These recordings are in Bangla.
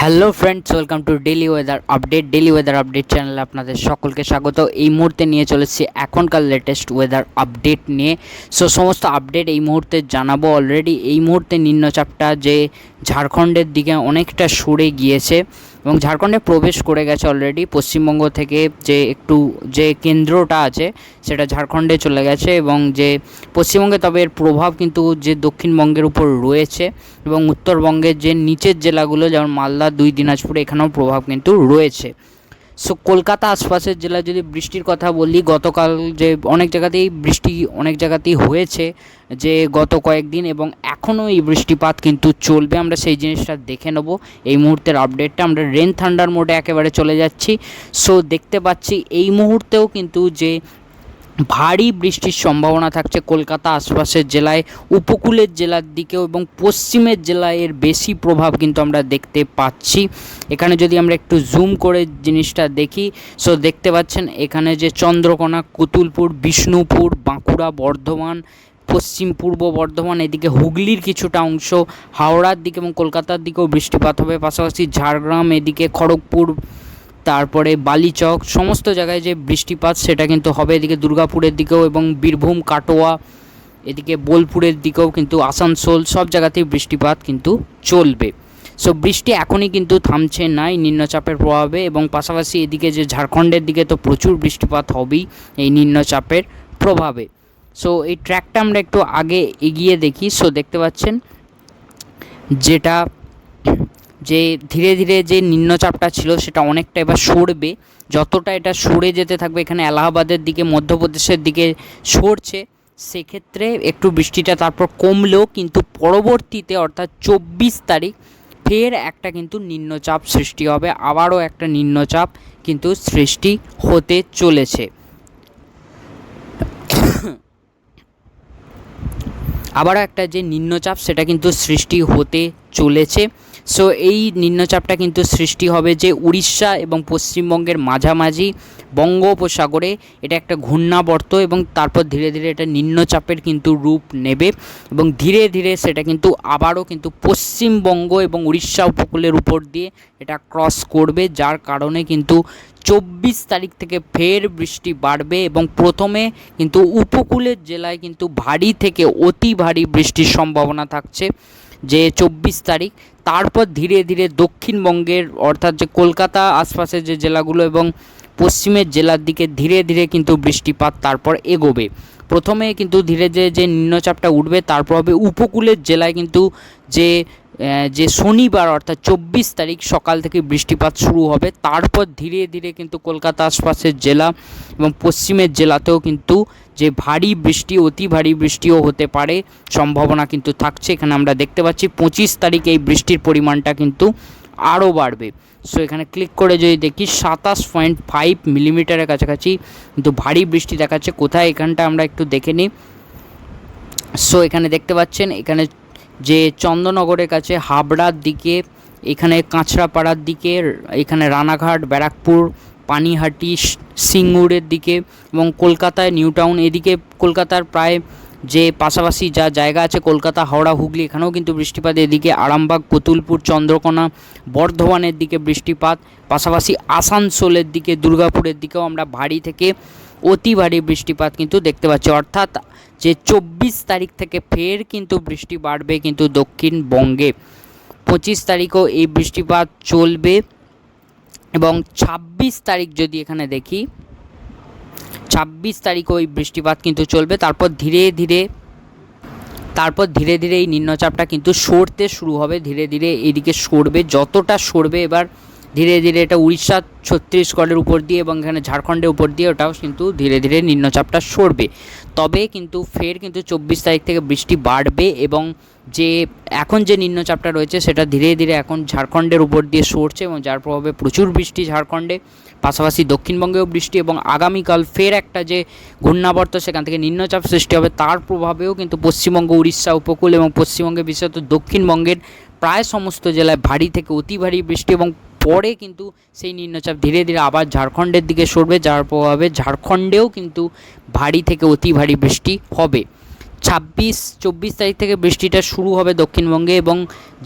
Hello friends welcome to daily weather update daily weather update চ্যানেলে আপনাদের সকলকে স্বাগত। এই মুহূর্তে নিয়ে চলেছি এখনকার লেটেস্ট ওয়েদার আপডেট নিয়ে। সো সমস্ত আপডেট এই মুহূর্তে জানাব অলরেডি এই মুহূর্তে নিম্নচাপটা যে ঝাড়খণ্ডের দিকে অনেকটা সরে গিয়েছে। এবং ঝাড়খণ্ডে প্রবেশ করে গেছে অলরেডি পশ্চিমবঙ্গ থেকে যে একটু যে কেন্দ্রটা আছে, সেটা ঝাড়খণ্ডে চলে গেছে এবং যে পশ্চিমবঙ্গে তবে এর প্রভাব কিন্তু যে দক্ষিণবঙ্গের উপর রয়েছে এবং উত্তরবঙ্গের যে নিচের জেলাগুলো, যেমন মালদা, দুই দিনাজপুর এখানেও প্রভাব কিন্তু রয়েছে। সো কলকাতা আশপাশের জেলায় যদি বৃষ্টির কথা বলি, গতকাল যে অনেক জায়গাতেই বৃষ্টি অনেক জায়গাতেই হয়েছে, যে গত কয়েকদিন এবং এখনও এই বৃষ্টিপাত কিন্তু চলবে। আমরা সেই জিনিসটা দেখে নেব। এই মুহূর্তের আপডেটটা আমরা রেন থান্ডার মোডে একেবারে চলে যাচ্ছি। সো দেখতে পাচ্ছি এই মুহূর্তেও কিন্তু যে ভারী বৃষ্টির সম্ভাবনা থাকছে কলকাতা আশপাশের জেলায়, উপকূলের জেলার দিকেও এবং পশ্চিমের জেলায় এর বেশি প্রভাব কিন্তু আমরা দেখতে পাচ্ছি। এখানে যদি আমরা একটু জুম করে জিনিসটা দেখি সো দেখতে পাচ্ছেন এখানে যে চন্দ্রকোনা, কুতুলপুর, বিষ্ণুপুর, বাঁকুড়া, বর্ধমান, পশ্চিম পূর্ব বর্ধমান, এদিকে হুগলির কিছুটা অংশ, হাওড়ার দিকে এবং কলকাতার দিকেও বৃষ্টিপাত হবে। পাশাপাশি ঝাড়গ্রাম, এদিকে খড়গপুর তারপরে বালিচক, সমস্ত জায়গায় যে বৃষ্টিপাত, সেটা কিন্তু হবে এদিকে দুর্গাপুরের দিকেও এবং বীরভূম, কাটোয়া, এদিকে বোলপুরের দিকেও কিন্তু আসানসোল, সব জায়গাতেই বৃষ্টিপাত কিন্তু চলবে। সো বৃষ্টি এখনই কিন্তু থামছে নাই নিম্নচাপের প্রভাবে এবং পাশাপাশি এদিকে যে ঝাড়খণ্ডের দিকে তো প্রচুর বৃষ্টিপাত হবেই এই নিম্নচাপের প্রভাবে। সো এই ট্র্যাকটা আমরা একটু আগে এগিয়ে দেখি। সো দেখতে পাচ্ছেন যেটা যে ধীরে ধীরে যে নিম্নচাপটা ছিল সেটা অনেকটা এবার সরবে। যতটা এটা সরে যেতে থাকবে এখানে এলাহাবাদের দিকে, মধ্যপ্রদেশের দিকে সরছে, সেক্ষেত্রে একটু বৃষ্টিটা তারপর কমলেও কিন্তু পরবর্তীতে অর্থাৎ চব্বিশ তারিখ ফের একটা কিন্তু নিম্নচাপ সৃষ্টি হবে, আবারও একটা নিম্নচাপ কিন্তু সৃষ্টি হতে চলেছে। আবারও একটা যে নিম্নচাপ সেটা কিন্তু সৃষ্টি হতে চলেছে। সো এই নিম্নচাপটা কিন্তু সৃষ্টি হবে যে উড়িষ্যা এবং পশ্চিমবঙ্গের মাঝামাঝি বঙ্গোপসাগরে এটা একটা ঘূর্ণাবর্ত এবং তারপর ধীরে ধীরে এটা নিম্নচাপের কিন্তু রূপ নেবে এবং ধীরে ধীরে সেটা কিন্তু আবারও কিন্তু পশ্চিমবঙ্গ এবং উড়িষ্যা উপকূলের উপর দিয়ে এটা ক্রস করবে, যার কারণে কিন্তু চব্বিশ তারিখ থেকে ফের বৃষ্টি বাড়বে এবং প্রথমে কিন্তু উপকূলের জেলায় কিন্তু ভারী থেকে অতি ভারী বৃষ্টির সম্ভাবনা থাকছে যে চব্বিশ তারিখ। তারপর ধীরে ধীরে দক্ষিণবঙ্গের অর্থাৎ যে কলকাতা আশপাশের যে জেলাগুলো এবং পশ্চিমের জেলার দিকে ধীরে ধীরে কিন্তু বৃষ্টিপাত তারপর এগোবে। প্রথমে কিন্তু ধীরে ধীরে যে নিম্নচাপটা উঠবে, তারপর হবে উপকূলের জেলায় কিন্তু যে যে শনিবার অর্থাৎ চব্বিশ তারিখ সকাল থেকে বৃষ্টিপাত শুরু হবে। তারপর ধীরে ধীরে কিন্তু কলকাতা আশপাশের জেলা এবং পশ্চিমের জেলাতেও কিন্তু যে ভারী বৃষ্টি, অতি ভারী বৃষ্টিও হতে পারে, সম্ভাবনা কিন্তু থাকছে। এখানে আমরা দেখতে পাচ্ছি পঁচিশ তারিখ এই বৃষ্টির পরিমাণটা কিন্তু আরও বাড়বে। সো এখানে ক্লিক করে যদি দেখি, সাতাশ পয়েন্ট ফাইভ মিলিমিটারের কাছাকাছি কিন্তু ভারী বৃষ্টি দেখাচ্ছে। কোথায়? এখানটা আমরা একটু দেখে নিই। সো এখানে দেখতে পাচ্ছেন, এখানে যে চন্দননগরের কাছে হাবড়ার দিকে, এখানে কাঁচরাপাড়ার দিকে, এখানে রানাঘাট, ব্যারাকপুর, পানিহাটি, সিঙ্গুরের দিকে এবং কলকাতায় নিউ টাউন এদিকে কলকাতার প্রায় যে পাশাপাশি যা জায়গা আছে, কলকাতা, হাওড়া, হুগলি, এখানেও কিন্তু বৃষ্টিপাত। এদিকে আরামবাগ কতুলপুর চন্দ্রকোনা, বর্ধমানের দিকে বৃষ্টিপাত। পাশাপাশি আসানসোলের দিকে, দুর্গাপুরের দিকেও আমরা ভারী থেকে অতি ভারী বৃষ্টিপাত কিন্তু দেখতে পাচ্ছি। অর্থাৎ যে চব্বিশ তারিখ থেকে ফের কিন্তু বৃষ্টি বাড়বে কিন্তু দক্ষিণবঙ্গে। পঁচিশ তারিখও এই বৃষ্টিপাত চলবে এবং ছাব্বিশ তারিখ যদি এখানে দেখি ছাব্বিশ তারিখ ওই বৃষ্টিপাত কিন্তু চলবে। তারপর ধীরে ধীরে, তারপর ধীরে ধীরে এই নিম্নচাপটা কিন্তু সরতে শুরু হবে। ধীরে ধীরে এদিকে সরবে, যতটা সরবে এবার ধীরে ধীরে এটা উড়িষ্যা, ছত্তিশগড়ের উপর দিয়ে এবং এখানে ঝাড়খণ্ডের উপর দিয়ে ওটাও কিন্তু ধীরে ধীরে নিম্নচাপটা সরবে। তবে কিন্তু ফের কিন্তু চব্বিশ তারিখ থেকে বৃষ্টি বাড়বে এবং যে এখন যে নিম্নচাপটা রয়েছে সেটা ধীরে ধীরে এখন ঝাড়খণ্ডের উপর দিয়ে সরছে এবং যার প্রভাবে প্রচুর বৃষ্টি ঝাড়খণ্ডে, পাশাপাশি দক্ষিণবঙ্গেও বৃষ্টি এবং আগামীকাল ফের একটা যে ঘূর্ণাবর্ত সেখান থেকে নিম্নচাপ সৃষ্টি হবে, তার প্রভাবেও কিন্তু পশ্চিমবঙ্গ, উড়িষ্যা উপকূল এবং পশ্চিমবঙ্গে বিশেষত দক্ষিণবঙ্গের প্রায় সমস্ত জেলায় ভারী থেকে অতি ভারী বৃষ্টি এবং পরে কিন্তু সেই নিম্নচাপ ধীরে ধীরে আবার ঝাড়খণ্ডের দিকে সরবে, যার প্রভাবে ঝাড়খণ্ডেও কিন্তু ভারী থেকে অতি ভারী বৃষ্টি হবে। ছাব্বিশ, চব্বিশ তারিখ থেকে বৃষ্টিটা শুরু হবে দক্ষিণবঙ্গে এবং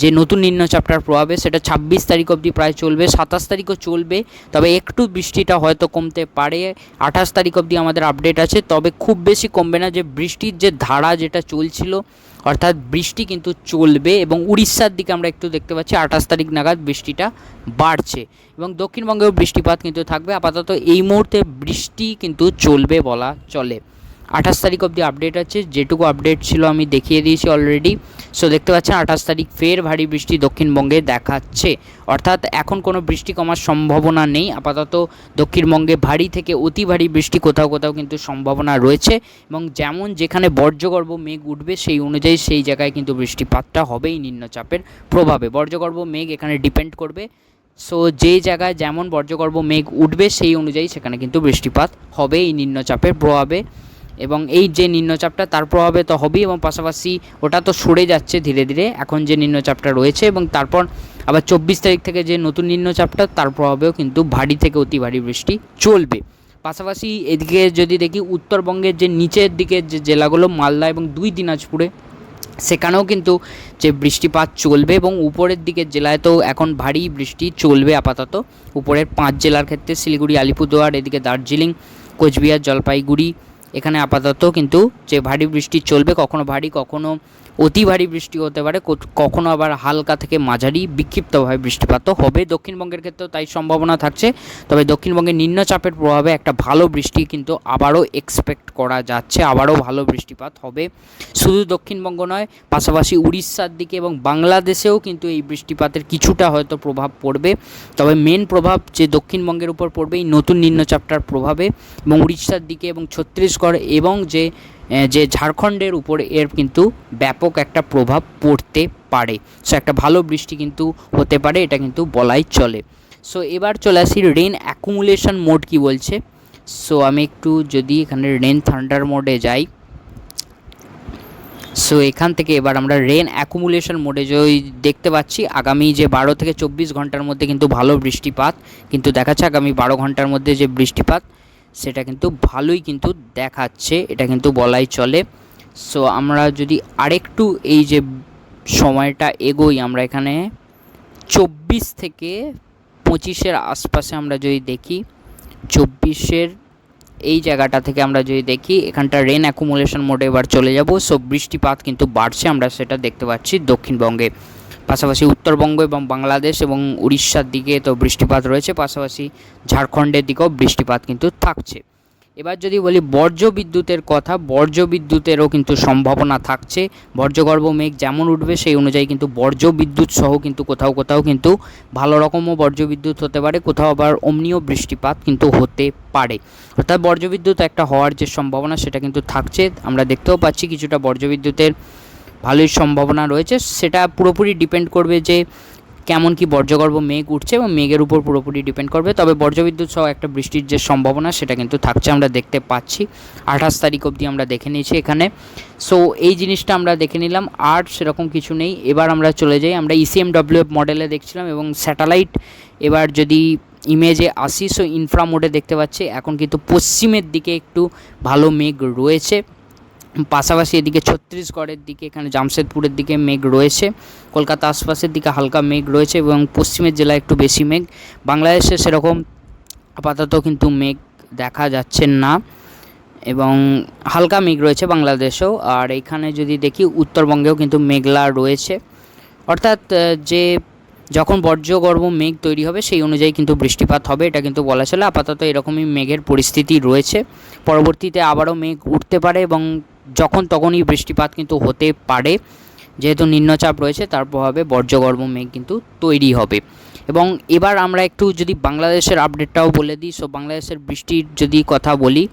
যে নতুন নিম্নচাপটার প্রভাবে সেটা ছাব্বিশ তারিখ অবধি প্রায় চলবে, সাতাশ তারিখও চলবে, তবে একটু বৃষ্টিটা হয়তো কমতে পারে, আঠাশ তারিখ অবধি আমাদের আপডেট আছে, তবে খুব বেশি কমবে না, যে বৃষ্টির যে ধারা যেটা চলছিল, অর্থাৎ বৃষ্টি কিন্তু চলবে এবং উড়িষ্যার দিকে আমরা একটু দেখতে পাচ্ছি, আঠাশ তারিখ নাগাদ বৃষ্টিটা বাড়ছে এবং দক্ষিণবঙ্গেও বৃষ্টিপাত কিন্তু থাকবে, আপাতত এই মুহূর্তে বৃষ্টি কিন্তু চলবে বলা চলে। আঠাশ তারিখ অবধি আপডেট আছে। যেটুকু আপডেট ছিল আমি দেখিয়ে দিয়েছি অলরেডি সো দেখতে পাচ্ছেন, আঠাশ তারিখ ফের ভারী বৃষ্টি দক্ষিণবঙ্গে দেখাচ্ছে। অর্থাৎ এখন কোনো বৃষ্টি কমার সম্ভাবনা নেই। আপাতত দক্ষিণবঙ্গে ভারী থেকে অতি ভারী বৃষ্টি কোথাও কোথাও কিন্তু সম্ভাবনা রয়েছে। এবং যেমন যেখানে বর্জ্যগর্ভ মেঘ উঠবে, সেই অনুযায়ী সেই জায়গায় কিন্তু বৃষ্টিপাতটা হবেই নিম্নচাপের প্রভাবে। বর্জ্যগর্ভ মেঘ এখানে ডিপেন্ড করবে। সো যে জায়গায় যেমন বর্জ্যগর্ভ মেঘ উঠবে, সেই অনুযায়ী সেখানে কিন্তু বৃষ্টিপাত হবে এই নিম্নচাপের প্রভাবে। এবং এই যে নিম্নচাপটা, তার প্রভাবে তো হবেই এবং পাশাপাশি ওটা তো সরে যাচ্ছে ধীরে ধীরে। এখন যে নিম্নচাপটা রয়েছে এবং তারপর আবার চব্বিশ তারিখ থেকে যে নতুন নিম্নচাপটা, তার প্রভাবেও কিন্তু ভারী থেকে অতি ভারী বৃষ্টি চলবে। পাশাপাশি এদিকে যদি দেখি, উত্তরবঙ্গের যে নিচের দিকের যে জেলাগুলো, মালদা এবং দুই দিনাজপুরে, সেখানেও কিন্তু যে বৃষ্টিপাত চলবে এবং উপরের দিকের জেলায় তো এখন ভারী বৃষ্টি চলবে আপাতত। উপরের পাঁচ জেলার ক্ষেত্রে শিলিগুড়ি, আলিপুরদুয়ার, এদিকে দার্জিলিং, কোচবিহার, জলপাইগুড়ি এখানে আপাতত কিন্তু যে ভারী বৃষ্টি চলবে কখনো ভারী কখনো অতি ভারী বৃষ্টি হতে পারে কখনো আবার হালকা থেকে মাঝারি বিক্ষিপ্তভাবে বৃষ্টিপাতও হবে দক্ষিণবঙ্গের ক্ষেত্রেও তাই সম্ভাবনা থাকছে, তবে দক্ষিণবঙ্গের নিম্নচাপের প্রভাবে একটা ভালো বৃষ্টি কিন্তু আবারও এক্সপেক্ট করা যাচ্ছে, আবারও ভালো বৃষ্টিপাত হবে। শুধু দক্ষিণবঙ্গ নয়, পাশাপাশি উড়িষ্যার দিকে এবং বাংলাদেশেও কিন্তু এই বৃষ্টিপাতের কিছুটা হয়তো প্রভাব পড়বে। তবে মেন প্রভাব যে দক্ষিণবঙ্গের উপর পড়বে, এই নতুন নিম্নচাপটার প্রভাবে এবং উড়িষ্যার দিকে এবং ছত্তিশগড় এবং যে যে ঝাড়খণ্ডের উপর এর কিন্তু ব্যাপক একটা প্রভাব পড়তে পারে। সো একটা ভালো বৃষ্টি কিন্তু হতে পারে, এটা কিন্তু বলাই চলে। সো এবার চলে আসি রেন অ্যাকুমুলেশন মোড কি বলছে? সো আমি একটু যদি এখানে রেন থান্ডার মোডে যাই। সো এখান থেকে এবার আমরা রেন অ্যাকুমুলেশন মোডে যে দেখতে পাচ্ছি, আগামী যে বারো থেকে চব্বিশ ঘণ্টার মধ্যে কিন্তু ভালো বৃষ্টিপাত, কিন্তু দেখাচ্ছে আগামী বারো ঘণ্টার মধ্যে যে বৃষ্টিপাত সেটা কিন্তু ভালোই কিন্তু দেখাচ্ছে, এটা কিন্তু বলাই চলে। সো আমরা যদি আরেকটু এই যে সময়টা এগোই, আমরা এখানে চব্বিশ থেকে পঁচিশের আশপাশে আমরা যদি দেখি, চব্বিশের এই জায়গাটা থেকে আমরা যদি দেখি, এখানটা রেন অ্যাকুমুলেশন মোডে এবার চলে যাব। সো বৃষ্টিপাত কিন্তু বাড়ছে, আমরা সেটা দেখতে পাচ্ছি দক্ষিণবঙ্গে। পাশাপাশি উত্তরবঙ্গ এবং বাংলাদেশ এবং উড়িষ্যার দিকে তো বৃষ্টিপাত রয়েছে, পাশাপাশি ঝাড়খণ্ডের দিকেও বৃষ্টিপাত কিন্তু থাকছে। এবার যদি বলি বর্জ্য বিদ্যুতের কথা, বর্জ্য বিদ্যুতেরও কিন্তু সম্ভাবনা থাকছে। বর্জ্যগর্ভ মেঘ যেমন উঠবে, সেই অনুযায়ী কিন্তু বর্জ্য বিদ্যুৎ সহ কিন্তু কোথাও কোথাও কিন্তু ভালো রকমও বর্জ্য বিদ্যুৎ হতে পারে, কোথাও আবার অমনিও বৃষ্টিপাত কিন্তু হতে পারে। অর্থাৎ বর্জ্য বিদ্যুৎ একটা হওয়ার যে সম্ভাবনা, সেটা কিন্তু থাকছে। আমরা দেখতেও পাচ্ছি কিছুটা বর্জ্য বিদ্যুতের ভালোই সম্ভাবনা রয়েছে। সেটা পুরোপুরি ডিপেন্ড করবে যে কেমন কি বর্জ্যগর্ভ মেঘ উঠছে এবং মেঘের উপর পুরোপুরি ডিপেন্ড করবে। তবে বর্জ্যবিদ্যুৎ সহ একটা বৃষ্টির যে সম্ভাবনা, সেটা কিন্তু থাকছে, আমরা দেখতে পাচ্ছি। আঠাশ তারিখ অবধি আমরা দেখে নিয়েছি এখানে। সো এই জিনিসটা আমরা দেখে নিলাম। আর সেরকম কিছু নেই। এবার আমরা চলে যাই। আমরা E ইসিএমডব্লিউএফ মডেলে দেখছিলাম এবং স্যাটেলাইট এবার যদি ইমেজে আসি সো ইনফ্রা মোডে দেখতে পাচ্ছি, এখন কিন্তু পশ্চিমের দিকে একটু ভালো মেঘ রয়েছে। পাশাপাশি এদিকে ছত্তিশগড়ের দিকে, এখানে জামশেদপুরের দিকে মেঘ রয়েছে। কলকাতা আশপাশের দিকে হালকা মেঘ রয়েছে এবং পশ্চিমের জেলায় একটু বেশি মেঘ। বাংলাদেশে সেরকম আপাতত কিন্তু মেঘ দেখা যাচ্ছে না এবং হালকা মেঘ রয়েছে বাংলাদেশেও। আর এখানে যদি দেখি, উত্তরবঙ্গেও কিন্তু মেঘলা রয়েছে। অর্থাৎ যে যখন বর্জ্যগর্ভ মেঘ তৈরি হবে, সেই অনুযায়ী কিন্তু বৃষ্টিপাত হবে, এটা কিন্তু বলা চলে। আপাতত এরকমই মেঘের পরিস্থিতি রয়েছে। পরবর্তীতে আবারও মেঘ উঠতে পারে এবং যখন তখনই বৃষ্টিপাত কিন্তু হতে পারে, যেহেতু নিম্নচাপ রয়েছে, তার প্রভাবে বর্জ্যগর্ভ মেঘ কিন্তু তৈরি হবে। এবং এবার আমরা একটু যদি বাংলাদেশের আপডেটটাও বলে দিই সো বাংলাদেশের বৃষ্টির যদি কথা বলি,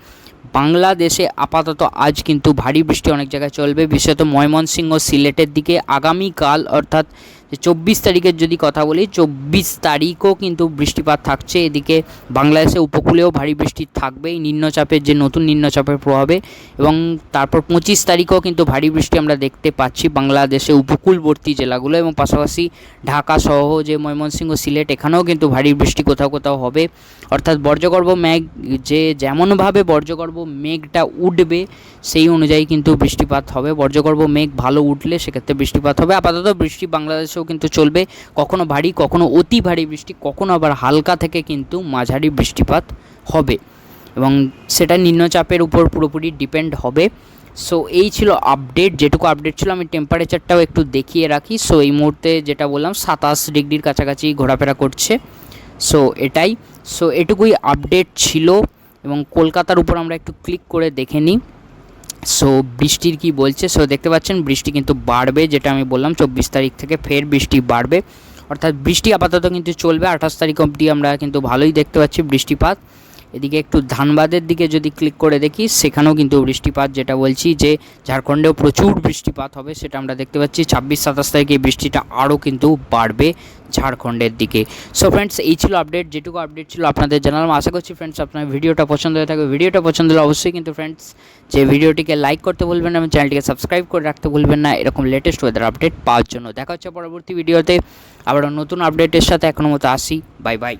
বাংলাদেশে আপাতত আজ কিন্তু ভারী বৃষ্টি অনেক জায়গায় চলবে। বিশেষত ময়মনসিংহ সিলেটের দিকে আগামীকাল, অর্থাৎ যে চব্বিশ তারিখের যদি কথা বলি, চব্বিশ তারিখও কিন্তু বৃষ্টিপাত থাকছে। এদিকে বাংলাদেশে উপকূলেও ভারী বৃষ্টি থাকবে। এই নিম্নচাপের যে নতুন নিম্নচাপের প্রভাবে এবং তারপর পঁচিশ তারিখেও কিন্তু ভারী বৃষ্টি আমরা দেখতে পাচ্ছি বাংলাদেশে উপকূলবর্তী জেলাগুলো এবং পাশাপাশি ঢাকা সহ যে ময়মনসিংহ, সিলেট, এখানেও কিন্তু ভারী বৃষ্টি কোথাও কোথাও হবে। অর্থাৎ বর্জ্যগর্ভ মেঘ যে যেমনভাবে বর্জ্যগর্ভ মেঘটা উঠবে সেই অনুযায়ী কিন্তু বৃষ্টিপাত হবে। বর্জ্যগর্ভ মেঘ ভালো উঠলে সেক্ষেত্রে বৃষ্টিপাত হবে। আপাতত বৃষ্টি বাংলাদেশেও কিন্তু চলবে। কখনো ভারী, কখনো অতি ভারী বৃষ্টি, কখনো আবার হালকা থেকে কিন্তু মাঝারি বৃষ্টিপাত হবে। এবং সেটা নিম্নচাপের উপর পুরোপুরি ডিপেন্ড হবে। সো এই ছিল আপডেট যেটুকু আপডেট ছিল আমি টেম্পারেচারটাও একটু দেখিয়ে রাখি। সো এই মুহূর্তে যেটা বললাম, সাতাশ ডিগ্রির কাছাকাছি ঘোরাফেরা করছে। সো এটাই। সো এটুকুই আপডেট ছিল। এবং কলকাতার উপর আমরা একটু ক্লিক করে দেখে নিই। সো বৃষ্টির কি বলছে? সো দেখতে পাচ্ছেন, বৃষ্টি কিন্তু বাড়বে, যেটা আমি বললাম, চব্বিশ তারিখ থেকে ফের বৃষ্টি বাড়বে। অর্থাৎ বৃষ্টি আপাতত কিন্তু চলবে, আঠাশ তারিখ অবধি আমরা কিন্তু ভালোই দেখতে পাচ্ছি বৃষ্টিপাত। এদিকে একটু ধানবাদের দিকে যদি ক্লিক করে দেখি, সেখানেও কিন্তু বৃষ্টিপাত, যেটা বলছি যে ঝাড়খণ্ডেও প্রচুর বৃষ্টিপাত হবে, সেটা আমরা দেখতে পাচ্ছি। ছাব্বিশ, সাতাশ তারিখে বৃষ্টিটা আরও কিন্তু বাড়বে। ঝাড়খণ্ডের দিকে। সো ফ্রেন্ডস এই ছিল আপডেট যেটুকু আপডেট ছিল আপনাদের জানালাম। আশা করছি ফ্রেন্ডস আপনার ভিডিওটা পছন্দ হয়ে থাকবে। ভিডিওটা পছন্দ হলে অবশ্যই কিন্তু ফ্রেন্ডস যে ভিডিওটিকে লাইক করতে ভুলবেন না এবং চ্যানেলটিকে সাবস্ক্রাইব করে রাখতে ভুলবেন না, এরকম লেটেস্ট ওয়েদার আপডেট পাওয়ার জন্য। দেখা হচ্ছে পরবর্তী ভিডিওতে আবার নতুন আপডেটের সাথে এখনও মতো আসি। Bye bye